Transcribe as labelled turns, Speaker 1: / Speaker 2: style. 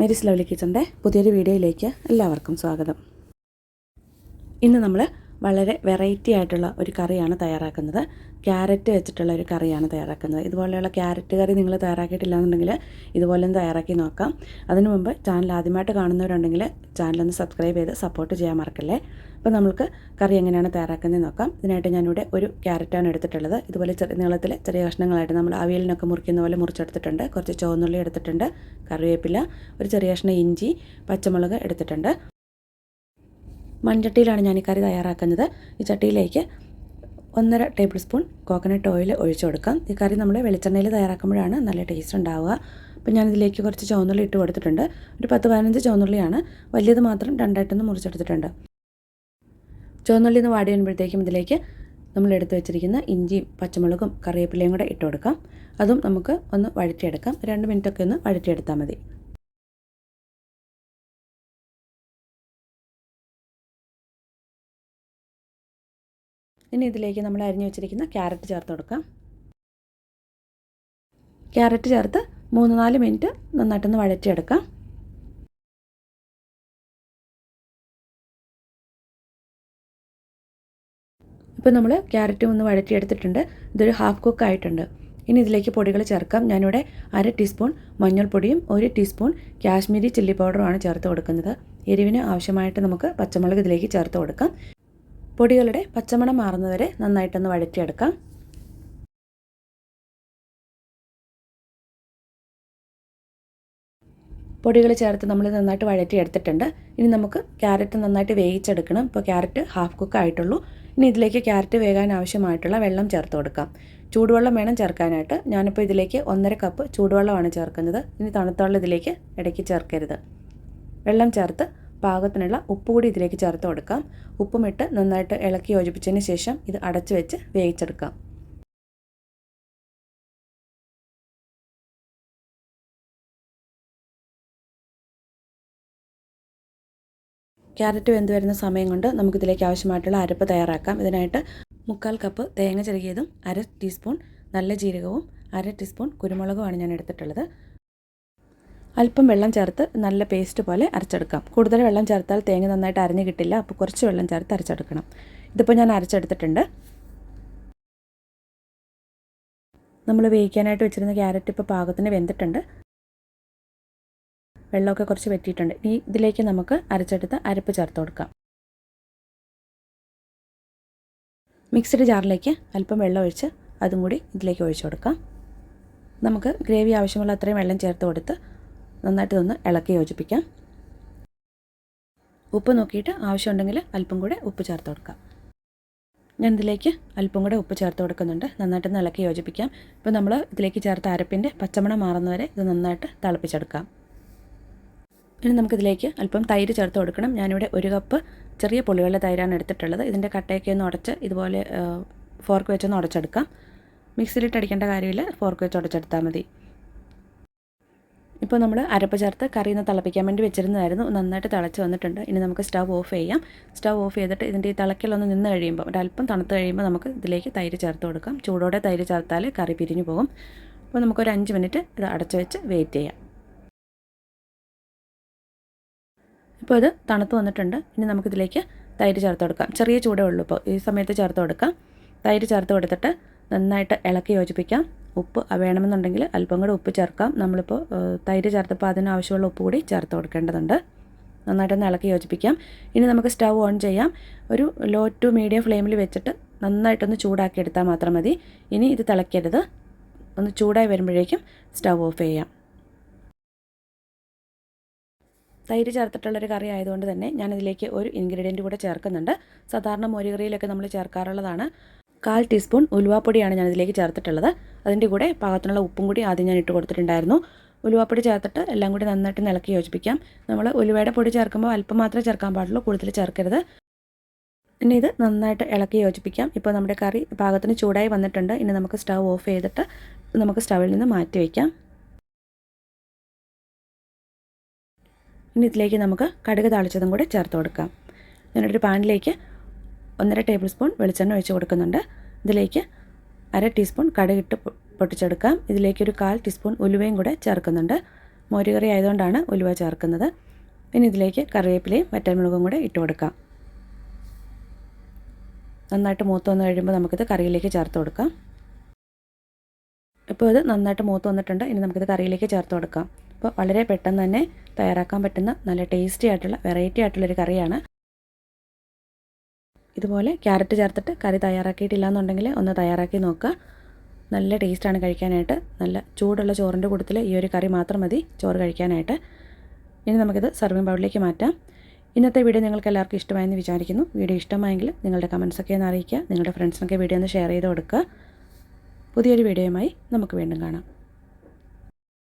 Speaker 1: Mary's lovely കിച്ചൻ്റെ പുതിയൊരു വീഡിയോയിലേക്ക് എല്ലാവർക്കും സ്വാഗതം ഇന്ന് നമ്മൾ വളരെ വെറൈറ്റി ആയിട്ടുള്ള ഒരു കറിയാണ് തയ്യാറാക്കുന്നത് ക്യാരറ്റ് വെച്ചിട്ടുള്ള ഒരു കറിയാണ് തയ്യാറാക്കുന്നത് ഇതുപോലെയുള്ള ക്യാരറ്റ് കറി നിങ്ങൾ തയ്യാറാക്കിയിട്ടില്ല എന്നുണ്ടെങ്കിൽ ഇതുപോലെ തയ്യാറാക്കി നോക്കാം അതിനു മുമ്പ് ചാനൽ ആദ്യമായിട്ട് കാണുന്നവരുണ്ടെങ്കിൽ ചാനലൊന്ന് സബ്സ്ക്രൈബ് ചെയ്ത് സപ്പോർട്ട് ചെയ്യാൻ മറക്കല്ലേ അപ്പോൾ നമുക്ക് കറി എങ്ങനെയാണ് തയ്യാറാക്കുന്നത് നോക്കാം ഇതിനായിട്ട് ഞാനിവിടെ ഒരു ക്യാരറ്റാണ് എടുത്തിട്ടുള്ളത് ഇതുപോലെ ചെറിയ നീളത്തിൽ ചെറിയ കഷ്ണങ്ങളായിട്ട് നമ്മൾ അവിയലിനൊക്കെ മുറിക്കുന്ന പോലെ മുറിച്ചെടുത്തിട്ടുണ്ട് കുറച്ച് ചുവന്നുള്ളി എടുത്തിട്ടുണ്ട് കറിവേപ്പില ഒരു ചെറിയ കഷ്ണം ഇഞ്ചി പച്ചമുളക് എടുത്തിട്ടുണ്ട് മൺചട്ടിയിലാണ് ഞാൻ ഈ കറി തയ്യാറാക്കുന്നത് ഈ ചട്ടിയിലേക്ക് ഒന്നര ടേബിൾ സ്പൂൺ കോക്കനട്ട് ഓയിൽ ഒഴിച്ചു കൊടുക്കാം ഈ കറി നമ്മൾ വെളിച്ചെണ്ണയിൽ തയ്യാറാക്കുമ്പോഴാണ് നല്ല ടേസ്റ്റ് ഉണ്ടാവുക അപ്പം ഞാനിതിലേക്ക് കുറച്ച് ചുവന്നുള്ളി ഇട്ട് കൊടുത്തിട്ടുണ്ട് ഒരു പത്ത് പതിനഞ്ച് ചുവന്നുള്ളിയാണ് വലിയത് മാത്രം രണ്ടായിട്ടൊന്ന് മുറിച്ചെടുത്തിട്ടുണ്ട് ചുവന്നുള്ളി ഒന്ന് വാടി വരുമ്പോഴത്തേക്കും ഇതിലേക്ക് നമ്മൾ എടുത്തു വെച്ചിരിക്കുന്ന ഇഞ്ചിയും പച്ചമുളകും കറിവേപ്പിലയും കൂടെ ഇട്ട് കൊടുക്കാം അതും നമുക്ക് ഒന്ന് വഴറ്റിയെടുക്കാം രണ്ട് മിനിറ്റൊക്കെ ഒന്ന് വഴറ്റിയെടുത്താൽ മതി ഇനി ഇതിലേക്ക് നമ്മൾ അരിഞ്ഞു വെച്ചിരിക്കുന്ന ക്യാരറ്റ് ചേർത്ത് കൊടുക്കാം ക്യാരറ്റ് ചേർത്ത് മൂന്ന് നാല് മിനിറ്റ് നന്നായിട്ടൊന്ന് വഴറ്റിയെടുക്കാം ഇപ്പോൾ നമ്മൾ ക്യാരറ്റും ഒന്ന് വഴറ്റിയെടുത്തിട്ടുണ്ട് ഇതൊരു ഹാഫ് കുക്ക് ആയിട്ടുണ്ട് ഇനി ഇതിലേക്ക് പൊടികൾ ചേർക്കാം ഞാനിവിടെ അര ടീസ്പൂൺ മഞ്ഞൾപ്പൊടിയും ഒരു ടീസ്പൂൺ കാശ്മീരി ചില്ലി പൗഡറുമാണ് ചേർത്ത് കൊടുക്കുന്നത് എരിവിന് ആവശ്യമായിട്ട് നമുക്ക് പച്ചമുളക് ഇതിലേക്ക് ചേർത്ത് കൊടുക്കാം പൊടികളുടെ പച്ചമണം മാറുന്നവരെ നന്നായിട്ടൊന്ന് വഴറ്റിയെടുക്കാം പൊടികൾ ചേർത്ത് നമ്മൾ നന്നായിട്ട് വഴറ്റിയെടുത്തിട്ടുണ്ട് ഇനി നമുക്ക് ക്യാരറ്റ് നന്നായിട്ട് വേവിച്ചെടുക്കണം ഇപ്പോൾ ക്യാരറ്റ് ഹാഫ് കുക്ക് ആയിട്ടുള്ളൂ ഇനി ഇതിലേക്ക് ക്യാരറ്റ് വേകാൻ ആവശ്യമായിട്ടുള്ള വെള്ളം ചേർത്ത് കൊടുക്കാം ചൂടുവെള്ളം വേണം ചേർക്കാനായിട്ട് ഞാനിപ്പോൾ ഇതിലേക്ക് ഒന്നര കപ്പ് ചൂടുവെള്ളമാണ് ചേർക്കുന്നത് ഇനി തണുത്ത വെള്ളം ഇതിലേക്ക് ഇടയ്ക്ക് ചേർക്കരുത് വെള്ളം ചേർത്ത് പാകത്തിനുള്ള ഉപ്പ് കൂടി ഇതിലേക്ക് ചേർത്ത് കൊടുക്കാം ഉപ്പുമിട്ട് നന്നായിട്ട് ഇളക്കി യോജിപ്പിച്ചതിന് ശേഷം ഇത് അടച്ചു വെച്ച് വേവിച്ചെടുക്കാം ക്യാരറ്റ് വെന്ത് വരുന്ന സമയം കൊണ്ട് നമുക്കിതിലേക്ക് ആവശ്യമായിട്ടുള്ള അരപ്പ് തയ്യാറാക്കാം ഇതിനായിട്ട് മുക്കാൽ കപ്പ് തേങ്ങ ചെറുകിയതും അര ടീസ്പൂൺ നല്ല ജീരകവും അര ടീസ്പൂൺ കുരുമുളകുമാണ് ഞാൻ എടുത്തിട്ടുള്ളത് അല്പം വെള്ളം ചേർത്ത് നല്ല പേസ്റ്റ് പോലെ അരച്ചെടുക്കാം കൂടുതൽ വെള്ളം ചേർത്താൽ തേങ്ങ നന്നായിട്ട് അരഞ്ഞു കിട്ടില്ല അപ്പോൾ കുറച്ച് വെള്ളം ചേർത്ത് അരച്ചെടുക്കണം ഇതിപ്പോൾ ഞാൻ അരച്ചെടുത്തിട്ടുണ്ട് നമ്മൾ വേവിക്കാനായിട്ട് വെച്ചിരുന്ന ക്യാരറ്റ് ഇപ്പോൾ പാകത്തിന് വെന്തിട്ടുണ്ട് വെള്ളമൊക്കെ കുറച്ച് വെറ്റിയിട്ടുണ്ട് ഇനി ഇതിലേക്ക് നമുക്ക് അരച്ചെടുത്ത അരപ്പ് ചേർത്ത് കൊടുക്കാം മിക്സിഡ് ജാറിലേക്ക് അല്പം വെള്ളം ഒഴിച്ച് അതും കൂടി ഇതിലേക്ക് ഒഴിച്ചു കൊടുക്കാം നമുക്ക് ഗ്രേവി ആവശ്യമുള്ള അത്രയും വെള്ളം ചേർത്ത് കൊടുത്ത് നന്നായിട്ട് ഒന്ന് ഇളക്കി യോജിപ്പിക്കാം ഉപ്പ് നോക്കിയിട്ട് ആവശ്യമുണ്ടെങ്കിൽ അല്പം കൂടെ ഉപ്പ് ചേർത്ത് കൊടുക്കാം ഞാൻ ഇതിലേക്ക് അല്പം കൂടെ ഉപ്പ് ചേർത്ത് കൊടുക്കുന്നുണ്ട് നന്നായിട്ടൊന്ന് ഇളക്കി യോജിപ്പിക്കാം ഇപ്പോൾ നമ്മൾ ഇതിലേക്ക് ചേർത്ത അരപ്പിൻ്റെ പച്ചമണം മാറുന്നവരെ ഇത് നന്നായിട്ട് തിളപ്പിച്ചെടുക്കാം ഇനി നമുക്കിതിലേക്ക് അല്പം തൈര് ചേർത്ത് കൊടുക്കണം ഞാനിവിടെ ഒരു കപ്പ് ചെറിയ പുളികളുടെ തൈരാണ് എടുത്തിട്ടുള്ളത് ഇതിൻ്റെ കട്ടയൊക്കെ ഒന്ന് ഉടച്ച് ഇതുപോലെ ഫോർക്ക് വെച്ചൊന്ന് ഉടച്ചെടുക്കാം മിക്സിയിലിട്ട് അടിക്കേണ്ട കാര്യമില്ല ഫോർക്ക് വെച്ച് ഉടച്ചെടുത്താൽ മതി ഇപ്പോൾ നമ്മൾ അരപ്പ് ചേർത്ത് കറി ഒന്ന് തിളപ്പിക്കാൻ വേണ്ടി വെച്ചിരുന്നതായിരുന്നു നന്നായിട്ട് തിളച്ച് വന്നിട്ടുണ്ട് ഇനി നമുക്ക് സ്റ്റവ് ഓഫ് ചെയ്യാം സ്റ്റവ് ഓഫ് ചെയ്തിട്ട് ഇതിൻ്റെ ഈ തിളക്കലൊന്ന് നിന്ന് കഴിയുമ്പോൾ ഒരല്പം തണുത്ത് കഴിയുമ്പോൾ നമുക്ക് ഇതിലേക്ക് തൈര് ചേർത്ത് കൊടുക്കാം ചൂടോടെ തൈര് ചേർത്താൽ കറി പിരിഞ്ഞു പോകും അപ്പോൾ നമുക്കൊരു അഞ്ച് മിനിറ്റ് ഇത് അടച്ചു വെച്ച് വെയിറ്റ് ചെയ്യാം ഇപ്പോൾ ഇത് തണുത്ത് വന്നിട്ടുണ്ട് ഇനി നമുക്കിതിലേക്ക് തൈര് ചേർത്ത് കൊടുക്കാം ചെറിയ ചൂടേ ഉള്ളൂ ഇപ്പോൾ ഈ സമയത്ത് ചേർത്ത് കൊടുക്കാം തൈര് ചേർത്ത് കൊടുത്തിട്ട് നന്നായിട്ട് ഇളക്കി യോജിപ്പിക്കാം ഉപ്പ് വേണമെന്നുണ്ടെങ്കിൽ അല്പം കൂടെ ഉപ്പ് ചേർക്കാം നമ്മളിപ്പോൾ തൈര് ചേർത്തപ്പോൾ അതിനാവശ്യമുള്ള ഉപ്പ് കൂടി ചേർത്ത് കൊടുക്കേണ്ടതുണ്ട് നന്നായിട്ടൊന്ന് ഇളക്കി യോജിപ്പിക്കാം ഇനി നമുക്ക് സ്റ്റവ് ഓൺ ചെയ്യാം ഒരു ലോ ടു മീഡിയം ഫ്ലെയിമിൽ വെച്ചിട്ട് നന്നായിട്ടൊന്ന് ചൂടാക്കി എടുത്താൽ മാത്രം മതി ഇനി ഇത് തിളയ്ക്കരുത് ഒന്ന് ചൂടായി വരുമ്പോഴേക്കും സ്റ്റവ് ഓഫ് ചെയ്യാം തൈര് ചേർത്തിട്ടുള്ളൊരു കറി ആയതുകൊണ്ട് തന്നെ ഞാനിതിലേക്ക് ഒരു ഇൻഗ്രീഡിയൻറ്റ് കൂടെ ചേർക്കുന്നുണ്ട് സാധാരണ മോരുകറിയിലൊക്കെ നമ്മൾ ചേർക്കാറുള്ളതാണ് കാൽ ടീസ്പൂൺ ഉലുവാപ്പൊടിയാണ് ഞാൻ ഇതിലേക്ക് ചേർത്തിട്ടുള്ളത് അതിൻ്റെ കൂടെ പാകത്തിനുള്ള ഉപ്പും കൂടി ആദ്യം ഞാൻ ഇട്ട് കൊടുത്തിട്ടുണ്ടായിരുന്നു ഉലുവാപ്പൊടി ചേർത്തിട്ട് എല്ലാം കൂടി നന്നായിട്ട് നിലക്കി യോജിപ്പിക്കാം നമ്മൾ ഉലുവയുടെ പൊടി ചേർക്കുമ്പോൾ അല്പം മാത്രമേ ചേർക്കാൻ പാടുള്ളൂ കൂടുതൽ ചേർക്കരുത് ഇനി ഇത് നന്നായിട്ട് ഇളക്കി യോജിപ്പിക്കാം ഇപ്പോൾ നമ്മുടെ കറി പാകത്തിന് ചൂടായി വന്നിട്ടുണ്ട് ഇനി നമുക്ക് സ്റ്റവ് ഓഫ് ചെയ്തിട്ട് നമുക്ക് സ്റ്റവിൽ നിന്ന് മാറ്റി വയ്ക്കാം ഇനി ഇതിലേക്ക് നമുക്ക് കടുക് താളിച്ചതും കൂടെ ചേർത്ത് കൊടുക്കാം ഞാനൊരു പാനിലേക്ക് ഒന്നര ടേബിൾ സ്പൂൺ വെളിച്ചെണ്ണ ഒഴിച്ച് കൊടുക്കുന്നുണ്ട് ഇതിലേക്ക് അര ടീസ്പൂൺ കടുകിട്ട് പൊട്ടിച്ചെടുക്കാം ഒരു കാൽ ടീസ്പൂൺ ഉലുവയും കൂടെ ചേർക്കുന്നുണ്ട് മോരുകറി ആയതുകൊണ്ടാണ് ഉലുവ ചേർക്കുന്നത് പിന്നെ ഇതിലേക്ക് കറിവേപ്പിലയും വറ്റൽമുളകും കൂടെ ഇട്ട് കൊടുക്കാം നന്നായിട്ട് മൂത്ത് വന്ന് കഴിയുമ്പോൾ നമുക്കിത് കറിയിലേക്ക് ചേർത്ത് കൊടുക്കാം ഇപ്പോൾ ഇത് നന്നായിട്ട് മൂത്ത് വന്നിട്ടുണ്ട് ഇനി നമുക്കിത് കറിയിലേക്ക് ചേർത്ത് കൊടുക്കാം അപ്പോൾ വളരെ പെട്ടെന്ന് തന്നെ തയ്യാറാക്കാൻ പറ്റുന്ന നല്ല ടേസ്റ്റി ആയിട്ടുള്ള വെറൈറ്റി ആയിട്ടുള്ളൊരു കറിയാണ് ഇതുപോലെ ക്യാരറ്റ് ചേർത്തിട്ട് കറി തയ്യാറാക്കിയിട്ടില്ല എന്നുണ്ടെങ്കിൽ ഒന്ന് തയ്യാറാക്കി നോക്കുക നല്ല ടേസ്റ്റാണ് കഴിക്കാനായിട്ട് നല്ല ചൂടുള്ള ചോറിൻ്റെ കൂട്ടത്തിൽ ഈ ഒരു കറി മാത്രം മതി ചോറ് കഴിക്കാനായിട്ട് ഇനി നമുക്കിത് സർവിങ് ബൗളിലേക്ക് മാറ്റാം ഇന്നത്തെ വീഡിയോ നിങ്ങൾക്ക് എല്ലാവർക്കും ഇഷ്ടമായെന്ന് വിചാരിക്കുന്നു വീഡിയോ ഇഷ്ടമായെങ്കിൽ നിങ്ങളുടെ കമൻസൊക്കെ ഒന്ന് അറിയിക്കുക നിങ്ങളുടെ ഫ്രണ്ട്സിനൊക്കെ വീഡിയോ ഒന്ന് ഷെയർ ചെയ്ത് കൊടുക്കുക പുതിയൊരു വീഡിയോയുമായി നമുക്ക് വീണ്ടും കാണാം